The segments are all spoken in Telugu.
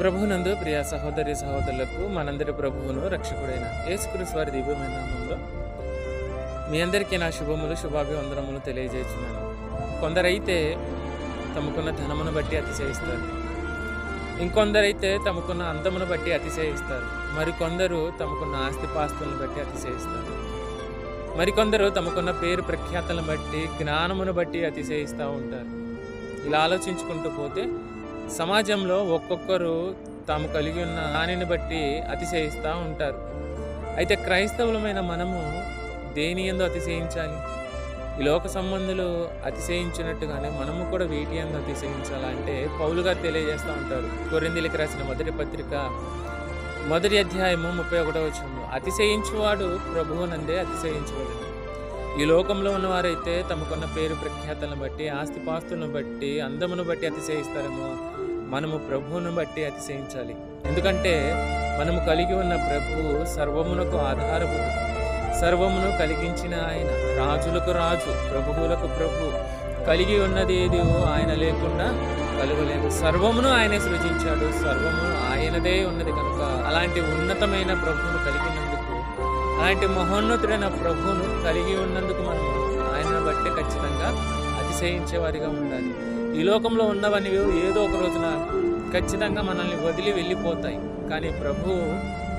ప్రభునందు ప్రియ సహోదరి సహోదరులకు మనందరి ప్రభువును రక్షకుడైన యేసుక్రీస్తు వారి దివ్యమైన నామంలో మీ అందరికీ నా శుభములు శుభాభివందనములు తెలియజేస్తున్నాను. కొందరైతే తమకున్న ధనమును బట్టి అతిశయిస్తారు. ఇంకొందరైతే తమకున్న అందమును బట్టి అతిశయిస్తారు. మరికొందరు తమకున్న ఆస్తిపాస్తులను బట్టి అతిశయిస్తారు. మరికొందరు తమకున్న పేరు ప్రఖ్యాతలను బట్టి జ్ఞానమును బట్టి అతిశయిస్తూ ఉంటారు. ఇలా ఆలోచించుకుంటూ పోతే సమాజంలో ఒక్కొక్కరు తాము కలిగి ఉన్న దానిని బట్టి అతిశయిస్తూ ఉంటారు. అయితే క్రైస్తవులమైన మనము దేని ఎందు అతిశయించాలి? ఈ లోక సంబంధులు అతిశయించినట్టుగానే మనము కూడా వీటి ఎందు అతిశయించాలంటే పౌలుగా తెలియజేస్తూ ఉంటారు. కొరిందిలికి రాసిన మొదటి పత్రిక మొదటి అధ్యాయము ముప్పై ఒకటో వచ్చింది అతిశయించువాడు ప్రభువునందే అతిశయించబడదు ఈ లోకంలో ఉన్నవారైతే తమకున్న పేరు ప్రఖ్యాతలను బట్టి ఆస్తిపాస్తులను బట్టి అందమును బట్టి అతిశయిస్తారేమో. మనము ప్రభువును బట్టి అతిశయించాలి. ఎందుకంటే మనము కలిగి ఉన్న ప్రభువు సర్వమునకు ఆధారభూతం సర్వమును కలిగించిన ఆయన రాజులకు రాజు ప్రభువులకు ప్రభు. కలిగి ఉన్నది ఏదేవో ఆయన లేకుండా కలుగలేదు సర్వమును ఆయనే సృజించాడు. సర్వము ఆయనదే ఉన్నది కనుక అలాంటి ఉన్నతమైన ప్రభువును కలిగినందుకు అలాంటి మహోన్నతుడైన ప్రభువును కలిగి ఉన్నందుకు మనము ఆయనను బట్టి ఖచ్చితంగా అతిశయించేవారిగా ఉండాలి. ఈ లోకంలో ఉన్నవన్నీ ఏదో ఒక రోజున ఖచ్చితంగా మనల్ని వదిలి వెళ్ళిపోతాయి. కానీ ప్రభు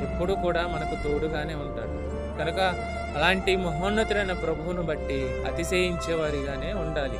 ఎప్పుడు కూడా మనకు తోడుగానే ఉంటాడు. కనుక అలాంటి మహోన్నతుడైన ప్రభువును బట్టి అతిశయించేవారిగానే ఉండాలి.